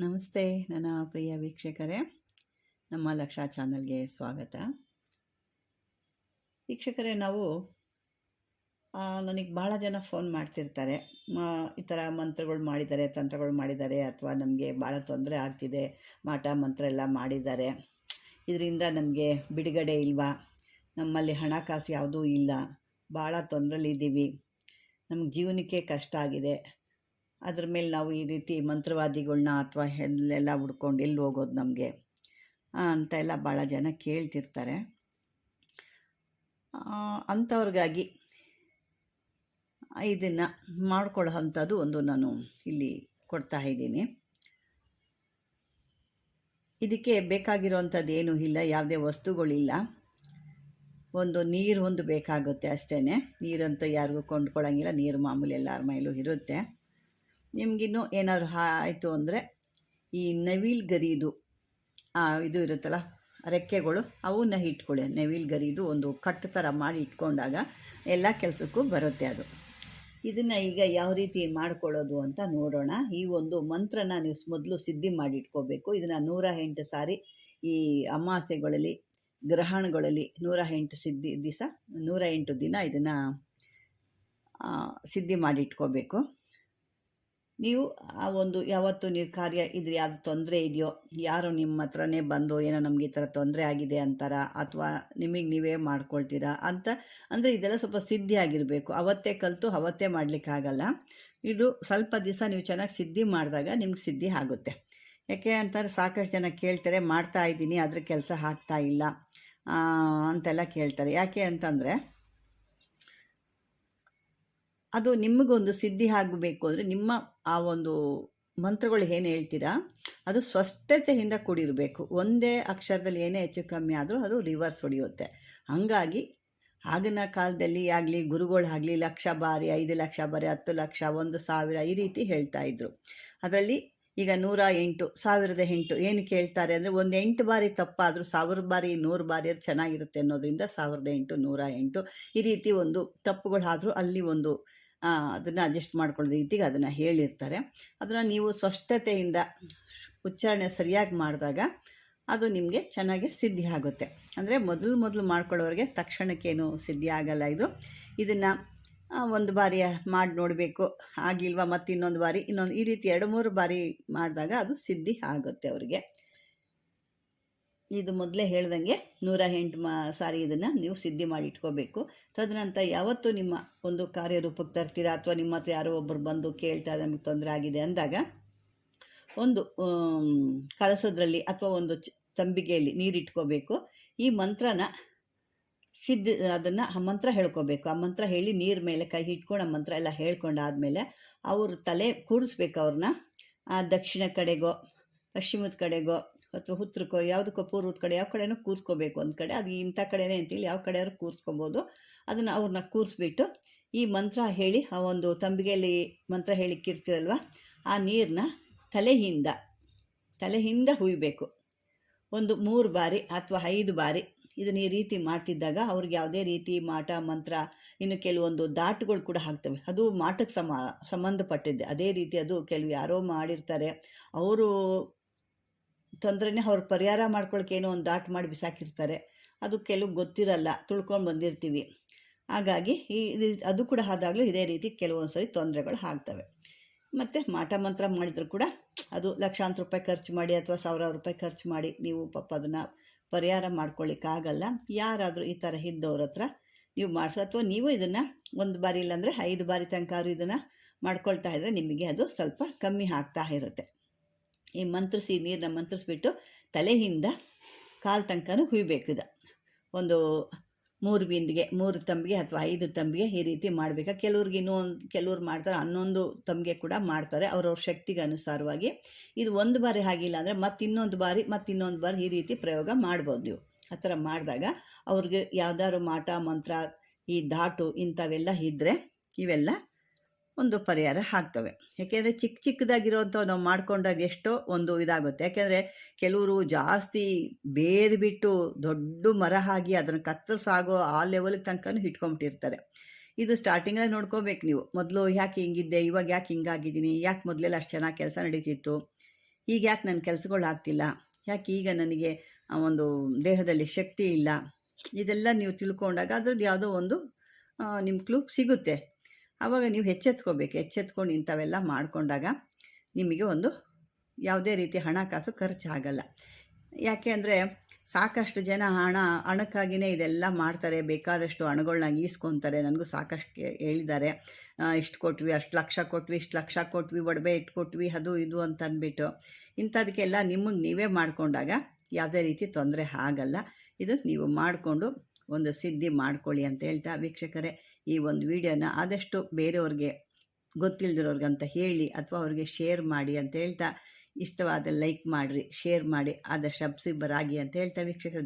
ನಮಸ್ತೆ ನನ್ನ ಪ್ರಿಯ ವೀಕ್ಷಕರೇ, ನಮ್ಮ ಲಕ್ಷ ಚಾನಲ್ಗೆ ಸ್ವಾಗತ. ವೀಕ್ಷಕರೇ, ನಾವು ನನಗೆ ಭಾಳ ಜನ ಫೋನ್ ಮಾಡ್ತಿರ್ತಾರೆ. ಈ ಥರ ಮಂತ್ರಗಳು ಮಾಡಿದ್ದಾರೆ, ತಂತ್ರಗಳು ಮಾಡಿದ್ದಾರೆ, ಅಥವಾ ನಮಗೆ ಭಾಳ ತೊಂದರೆ ಆಗ್ತಿದೆ, ಮಾಟ, ಮಂತ್ರ ಎಲ್ಲ ಮಾಡಿದ್ದಾರೆ. ಇದರಿಂದ ನಮಗೆ ಬಿಡುಗಡೆ ಇಲ್ವಾ? ನಮ್ಮಲ್ಲಿ ಹಣಕಾಸು ಯಾವುದೂ ಇಲ್ಲ. ಭಾಳ ತೊಂದರೆಲಿದ್ದೀವಿ ನಮ್ಗೆ ಜೀವನಕ್ಕೆ ಕಷ್ಟ ಆಗಿದೆ. ಅದ್ರ ಮೇಲೆ ನಾವು ಈ ರೀತಿ ಮಂತ್ರವಾದಿಗಳನ್ನ ಅಥವಾ ಎಲ್ಲೆಲ್ಲ ಹುಡ್ಕೊಂಡು ಎಲ್ಲಿ ಹೋಗೋದು ನಮಗೆ ಅಂತ ಎಲ್ಲ ಭಾಳ ಜನ ಕೇಳ್ತಿರ್ತಾರೆ. ಅಂಥವ್ರಿಗಾಗಿ ಇದನ್ನು ಮಾಡ್ಕೊಳ್ಳೋ ಅಂಥದ್ದು ಒಂದು ನಾನು ಇಲ್ಲಿ ಕೊಡ್ತಾ ಇದ್ದೀನಿ. ಇದಕ್ಕೆ ಬೇಕಾಗಿರೋವಂಥದ್ದು ಏನೂ ಇಲ್ಲ, ಯಾವುದೇ ವಸ್ತುಗಳಿಲ್ಲ. ಒಂದು ನೀರು ಒಂದು ಬೇಕಾಗುತ್ತೆ ಅಷ್ಟೇ ನೀರಂತೂ ಯಾರಿಗೂ ಕೊಂಡ್ಕೊಳ್ಳೋಂಗಿಲ್ಲ ನೀರು ಮಾಮೂಲಿ ಎಲ್ಲರ ಮೈಲೂ ಇರುತ್ತೆ. ನಿಮಗಿನ್ನೂ ಏನಾದ್ರು ಆಯಿತು ಅಂದರೆ ಈ ನವಿಲ್ ಗರಿದು ಇದು ಇರುತ್ತಲ್ಲ ರೆಕ್ಕೆಗಳು ಅವನ್ನ ಇಟ್ಕೊಳ್ಳಿ. ನವಿಲ್ ಗರಿದು ಒಂದು ಕಟ್ಟು ಥರ ಮಾಡಿ ಇಟ್ಕೊಂಡಾಗ ಎಲ್ಲ ಕೆಲಸಕ್ಕೂ ಬರುತ್ತೆ ಅದು. ಇದನ್ನು ಈಗ ಯಾವ ರೀತಿ ಮಾಡ್ಕೊಳ್ಳೋದು ಅಂತ ನೋಡೋಣ. ಈ ಒಂದು ಮಂತ್ರನ ನೀವು ಮೊದಲು ಸಿದ್ಧಿ ಮಾಡಿ ಇಟ್ಕೋಬೇಕು. ಇದನ್ನು ನೂರ ಎಂಟು ಸಾರಿ ಈ ಅಮಾಸೆಗಳಲ್ಲಿ, ಗ್ರಹಣಗಳಲ್ಲಿ ನೂರ ಎಂಟು ಸಿದ್ಧಿ ದಿವಸ ನೂರ ಎಂಟು ದಿನ ಇದನ್ನು ಸಿದ್ಧಿ ಮಾಡಿ ಇಟ್ಕೋಬೇಕು. ನೀವು ಆ ಒಂದು ಯಾವತ್ತು ನೀವು ಕಾರ್ಯ ಇದ್ರೆ ಯಾವ್ದು ತೊಂದರೆ ಇದೆಯೋ, ಯಾರು ನಿಮ್ಮ ಹತ್ರನೇ ಬಂದು ಏನೋ ನಮಗೆ ಈ ಥರ ತೊಂದರೆ ಆಗಿದೆ ಅಂತಾರ ಅಥವಾ ನಿಮಗೆ ನೀವೇ ಮಾಡ್ಕೊಳ್ತೀರಾ ಅಂತ, ಅಂದರೆ ಇದೆಲ್ಲ ಸ್ವಲ್ಪ ಸಿದ್ಧಿ ಆಗಿರಬೇಕು. ಅವತ್ತೇ ಕಲಿತು ಅವತ್ತೇ ಮಾಡಲಿಕ್ಕಾಗಲ್ಲ ಇದು ಸ್ವಲ್ಪ ದಿವಸ ನೀವು ಚೆನ್ನಾಗಿ ಸಿದ್ಧಿ ಮಾಡಿದಾಗ ನಿಮ್ಗೆ ಸಿದ್ಧಿ ಆಗುತ್ತೆ. ಯಾಕೆ ಅಂತಾರೆ ಸಾಕಷ್ಟು ಜನ ಕೇಳ್ತಾರೆ, ಮಾಡ್ತಾ ಇದ್ದೀನಿ, ಆದರೆ ಕೆಲಸ ಆಗ್ತಾ ಇಲ್ಲ ಅಂತೆಲ್ಲ ಕೇಳ್ತಾರೆ. ಯಾಕೆ ಅಂತಂದರೆ ಅದು ನಿಮಗೊಂದು ಸಿದ್ಧಿ ಆಗಬೇಕು ಅಂದರೆ ನಿಮ್ಮ ಆ ಒಂದು ಮಂತ್ರಗಳು ಏನು ಹೇಳ್ತೀರಾ? ಅದು ಸ್ಪಷ್ಟತೆಯಿಂದ ಕೂಡಿರಬೇಕು. ಒಂದೇ ಅಕ್ಷರದಲ್ಲಿ ಏನೇ ಹೆಚ್ಚು ಕಮ್ಮಿ ಆದರೂ ಅದು ರಿವರ್ಸ್ ಹೊಡೆಯುತ್ತೆ. ಹಾಗಾಗಿ ಆಗಿನ ಕಾಲದಲ್ಲಿ ಆಗಲಿ ಗುರುಗಳಾಗಲಿ ಲಕ್ಷ ಬಾರಿ, ಐದು ಲಕ್ಷ ಬಾರಿ, ಹತ್ತು ಲಕ್ಷ, ಒಂದು ಸಾವಿರ ಈ ರೀತಿ ಹೇಳ್ತಾ ಇದ್ರು. ಅದರಲ್ಲಿ ಈಗ ನೂರ ಎಂಟು, ಸಾವಿರದ ಎಂಟು ಏನು ಕೇಳ್ತಾರೆ ಅಂದರೆ ಒಂದು ಎಂಟು ಬಾರಿ ತಪ್ಪಾದರೂ, ಸಾವಿರ ಬಾರಿ, ನೂರು ಬಾರಿ ಅದು ಚೆನ್ನಾಗಿರುತ್ತೆ ಅನ್ನೋದರಿಂದ ಸಾವಿರದ ಎಂಟು, ನೂರ ಎಂಟು ಈ ರೀತಿ ಒಂದು ತಪ್ಪುಗಳಾದರೂ ಅಲ್ಲಿ ಒಂದು ಅದನ್ನು ಅಡ್ಜಸ್ಟ್ ಮಾಡ್ಕೊಳ್ಳೋ ರೀತಿಗೆ ಅದನ್ನು ಹೇಳಿರ್ತಾರೆ. ಅದನ್ನು ನೀವು ಸ್ಪಷ್ಟತೆಯಿಂದ ಉಚ್ಚಾರಣೆ ಸರಿಯಾಗಿ ಮಾಡಿದಾಗ ಅದು ನಿಮಗೆ ಚೆನ್ನಾಗಿ ಸಿದ್ಧಿ ಆಗುತ್ತೆ. ಅಂದರೆ ಮೊದಲು ಮೊದಲು ಮಾಡ್ಕೊಳ್ಳೋರಿಗೆ ತಕ್ಷಣಕ್ಕೇನು ಸಿದ್ಧಿ ಆಗಲ್ಲ ಇದು. ಇದನ್ನು ಒಂದು ಬಾರಿ ಮಾಡಿ ನೋಡಬೇಕು, ಆಗಿಲ್ವಾ ಮತ್ತು ಇನ್ನೊಂದು ಬಾರಿ, ಇನ್ನೊಂದು ಈ ರೀತಿ ಎರಡು ಮೂರು ಬಾರಿ ಮಾಡಿದಾಗ ಅದು ಸಿದ್ಧಿ ಆಗುತ್ತೆ ಅವರಿಗೆ. ಇದು ಮೊದಲೇ ಹೇಳ್ದಂಗೆ ನೂರ ಎಂಟು ಮಾ ಸಾರಿ ಇದನ್ನು ನೀವು ಸಿದ್ಧಿ ಮಾಡಿ ಇಟ್ಕೋಬೇಕು. ತದನಂತರ ಯಾವತ್ತೂ ನಿಮ್ಮ ಒಂದು ಕಾರ್ಯರೂಪಕ್ಕೆ ತರ್ತೀರಾ ಅಥವಾ ನಿಮ್ಮ ಹತ್ರ ಯಾರೋ ಒಬ್ಬರು ಬಂದು ಕೇಳ್ತಾ ನಮಗೆ ತೊಂದರೆ ಆಗಿದೆ ಅಂದಾಗ ಒಂದು ಕಲಸೋದ್ರಲ್ಲಿ ಅಥವಾ ಒಂದು ತಂಬಿಗೆಯಲ್ಲಿ ನೀರಿಟ್ಕೋಬೇಕು ಈ ಮಂತ್ರನ ಸಿದ್ಧ, ಅದನ್ನು ಆ ಮಂತ್ರ ಹೇಳ್ಕೋಬೇಕು. ಆ ಮಂತ್ರ ಹೇಳಿ ನೀರು ಮೇಲೆ ಕೈ ಇಟ್ಕೊಂಡು ಆ ಮಂತ್ರ ಎಲ್ಲ ಹೇಳ್ಕೊಂಡಾದ್ಮೇಲೆ ಅವ್ರ ತಲೆ ಕೂರಿಸ್ಬೇಕು ಅವ್ರನ್ನ. ಆ ದಕ್ಷಿಣ ಕಡೆಗೋ, ಪಶ್ಚಿಮದ ಕಡೆಗೋ ಅಥವಾ ಹುತ್ರಕ್ಕೋ ಯಾವುದಕ್ಕೋ ಪೂರ್ವದ ಕಡೆ ಯಾವ ಕಡೆನೂ ಕೂರಿಸ್ಕೋಬೇಕು ಒಂದು ಕಡೆ. ಅದು ಇಂಥ ಕಡೆನೇ ಅಂತೇಳಿ ಯಾವ ಕಡೆಯಾದ್ರು ಕೂರಿಸ್ಕೊಬೋದು. ಅದನ್ನು ಅವ್ರನ್ನ ಕೂರಿಸ್ಬಿಟ್ಟು ಈ ಮಂತ್ರ ಹೇಳಿ, ಆ ಒಂದು ತಂಬಿಗೆಯಲ್ಲಿ ಮಂತ್ರ ಹೇಳಿಕ್ಕಿರ್ತೀರಲ್ವ, ಆ ನೀರನ್ನ ತಲೆಯಿಂದ ತಲೆಯಿಂದ ಹುಯ್ಬೇಕು. ಒಂದು ಮೂರು ಬಾರಿ ಅಥವಾ ಐದು ಬಾರಿ ಇದನ್ನ ಈ ರೀತಿ ಮಾಡ್ತಿದ್ದಾಗ ಅವ್ರಿಗೆ ಯಾವುದೇ ರೀತಿ ಮಾಟ, ಮಂತ್ರ, ಇನ್ನು ಕೆಲವೊಂದು ದಾಟುಗಳು ಕೂಡ ಹಾಕ್ತವೆ. ಅದು ಮಾಟಕ್ಕೆ ಸಮ, ಸಂಬಂಧಪಟ್ಟಿದ್ದೆ. ಅದೇ ರೀತಿ ಅದು ಕೆಲವು ಯಾರೋ ಮಾಡಿರ್ತಾರೆ. ಅವರು ತೊಂದರೆನೇ ಅವ್ರು ಪರಿಹಾರ ಮಾಡ್ಕೊಳಕ್ಕೆ ಏನೋ ಒಂದು ದಾಟ್ ಮಾಡಿ ಬಿಸಾಕಿರ್ತಾರೆ. ಅದು ಕೆಲವು ಗೊತ್ತಿರಲ್ಲ, ತುಳ್ಕೊಂಡು ಬಂದಿರ್ತೀವಿ. ಹಾಗಾಗಿ ಈ ಅದು ಕೂಡ ಆದಾಗಲೂ ಇದೇ ರೀತಿ ಕೆಲವೊಂದು ಸರಿ ತೊಂದರೆಗಳು ಆಗ್ತವೆ. ಮತ್ತು ಮಾಟ ಮಂತ್ರ ಮಾಡಿದರೂ ಕೂಡ ಅದು ಲಕ್ಷಾಂತರ ರೂಪಾಯಿ ಖರ್ಚು ಮಾಡಿ ಅಥವಾ ಸಾವಿರಾರು ರೂಪಾಯಿ ಖರ್ಚು ಮಾಡಿ ನೀವು ಪಾಪ ಅದನ್ನು ಪರಿಹಾರ ಮಾಡ್ಕೊಳ್ಳಿಕ್ಕಾಗಲ್ಲ ಯಾರಾದರೂ ಈ ಥರ ಇದ್ದವ್ರ ಹತ್ರ ನೀವು ಮಾಡಿಸೋ, ಅಥವಾ ನೀವು ಇದನ್ನು ಒಂದು ಬಾರಿ ಇಲ್ಲಾಂದರೆ ಐದು ಬಾರಿ ತನಕ ಇದನ್ನು ಮಾಡ್ಕೊಳ್ತಾ ಇದ್ದರೆ ನಿಮಗೆ ಅದು ಸ್ವಲ್ಪ ಕಮ್ಮಿ ಆಗ್ತಾ ಇರುತ್ತೆ. ಈ ಮಂತ್ರಿಸಿ ನೀರನ್ನ ಮಂತ್ರಿಸ್ಬಿಟ್ಟು ತಲೆಯಿಂದ ಕಾಲು ತನಕನೂ ಹುಯ್ಬೇಕು ಇದು. ಒಂದು ಮೂರು ಬಿಂದಿಗೆ, ಮೂರು ತಂಬಿಗೆ ಅಥವಾ ಐದು ತಂಬಿಗೆ ಈ ರೀತಿ ಮಾಡಬೇಕು. ಕೆಲವ್ರಿಗೆ ಇನ್ನೊಂದು ಕೆಲವ್ರು ಮಾಡ್ತಾರೆ, ಹನ್ನೊಂದು ತಂಬಿಗೆ ಕೂಡ ಮಾಡ್ತಾರೆ ಅವ್ರವ್ರ ಶಕ್ತಿಗೆ ಅನುಸಾರವಾಗಿ. ಇದು ಒಂದು ಬಾರಿ ಆಗಿಲ್ಲ ಅಂದರೆ ಮತ್ತೆ ಇನ್ನೊಂದು ಬಾರಿ, ಮತ್ತೆ ಇನ್ನೊಂದು ಬಾರಿ ಈ ರೀತಿ ಪ್ರಯೋಗ ಮಾಡ್ಬೋದು ನೀವು. ಆ ಥರ ಮಾಡಿದಾಗ ಅವ್ರಿಗೆ ಯಾವ್ದಾದ್ರು ಮಾಟ, ಮಂತ್ರ, ಈ ಧಾಟು ಇಂಥವೆಲ್ಲ ಇದ್ದರೆ ಇವೆಲ್ಲ ಒಂದು ಪರಿಹಾರ ಆಗ್ತವೆ. ಯಾಕೆಂದರೆ ಚಿಕ್ಕ ಚಿಕ್ಕದಾಗಿರೋವಂಥ ನಾವು ಮಾಡ್ಕೊಂಡಾಗ ಎಷ್ಟೋ ಒಂದು ಇದಾಗುತ್ತೆ. ಯಾಕೆಂದರೆ ಕೆಲವರು ಜಾಸ್ತಿ ಬೇರು ಬಿಟ್ಟು ದೊಡ್ಡ ಮರ ಆಗಿ ಅದನ್ನು ಕತ್ತರಿಸಾಗೋ ಆ ಲೆವೆಲ್ಗೆ ತನಕನೂ ಇಟ್ಕೊಂಬಿಟ್ಟಿರ್ತಾರೆ. ಇದು ಸ್ಟಾರ್ಟಿಂಗಲ್ಲಿ ನೋಡ್ಕೋಬೇಕು ನೀವು. ಮೊದಲು ಯಾಕೆ ಹಿಂಗಿದ್ದೆ? ಇವಾಗ ಯಾಕೆ ಹಿಂಗಾಗಿದ್ದೀನಿ? ಯಾಕೆ ಮೊದಲೆಲ್ಲ ಅಷ್ಟು ಚೆನ್ನಾಗಿ ಕೆಲಸ ನಡೀತಿತ್ತು? ಈಗ ಯಾಕೆ ನನ್ನ ಕೆಲಸಗಳು ಆಗ್ತಿಲ್ಲ? ಯಾಕೆ ಈಗ ನನಗೆ ಒಂದು ದೇಹದಲ್ಲಿ ಶಕ್ತಿ ಇಲ್ಲ? ಇದೆಲ್ಲ ನೀವು ತಿಳ್ಕೊಂಡಾಗ ಅದ್ರದ್ದು ಯಾವುದೋ ಒಂದು ನಿಮ್ಮ ಕ್ಲೂ ಸಿಗುತ್ತೆ. ಆವಾಗ ನೀವು ಎಚ್ಚೆತ್ಕೋಬೇಕು. ಎಚ್ಚೆತ್ಕೊಂಡು ಇಂಥವೆಲ್ಲ ಮಾಡಿಕೊಂಡಾಗ ನಿಮಗೆ ಒಂದು ಯಾವುದೇ ರೀತಿ ಹಣಕಾಸು ಖರ್ಚಾಗಲ್ಲ. ಯಾಕೆ ಅಂದರೆ ಸಾಕಷ್ಟು ಜನ ಹಣ ಹಣಕ್ಕಾಗಿಯೇ ಇದೆಲ್ಲ ಮಾಡ್ತಾರೆ. ಬೇಕಾದಷ್ಟು ಹಣಗಳನ್ನ ಈಸ್ಕೊತಾರೆ. ನನಗೂ ಸಾಕಷ್ಟು ಹೇಳಿದ್ದಾರೆ. ಇಷ್ಟು ಕೊಟ್ವಿ, ಅಷ್ಟು ಲಕ್ಷ ಕೊಟ್ವಿ, ಇಷ್ಟು ಲಕ್ಷ ಕೊಟ್ವಿ, ಒಡವೆ ಇಟ್ಟು ಕೊಟ್ವಿ ಅದು ಇದು ಅಂತ ಅಂದ್ಬಿಟ್ಟು ಇಂಥದಕ್ಕೆಲ್ಲ ನಿಮಗೆ ನೀವೇ ಮಾಡಿಕೊಂಡಾಗ ಯಾವುದೇ ರೀತಿ ತೊಂದರೆ ಆಗಲ್ಲ. ಇದು ನೀವು ಮಾಡಿಕೊಂಡು ಒಂದು ಸಿದ್ಧಿ ಮಾಡ್ಕೊಳ್ಳಿ ಅಂತ ಹೇಳ್ತಾ ವೀಕ್ಷಕರೇ ಈ ಒಂದು ವಿಡಿಯೋನ ಆದಷ್ಟು ಬೇರೆಯವ್ರಿಗೆ ಅಂತ ಹೇಳಿ ಅಥವಾ ಅವ್ರಿಗೆ ಶೇರ್ ಮಾಡಿ ಅಂತ ಹೇಳ್ತಾ ಇಷ್ಟವಾದ ಲೈಕ್ ಮಾಡಿರಿ, ಶೇರ್ ಮಾಡಿ, ಆದಷ್ಟು ಸಬ್ಸ್ಕ್ರೈಬರ್ ಆಗಿ ಅಂತ ಹೇಳ್ತಾ ವೀಕ್ಷಕರು.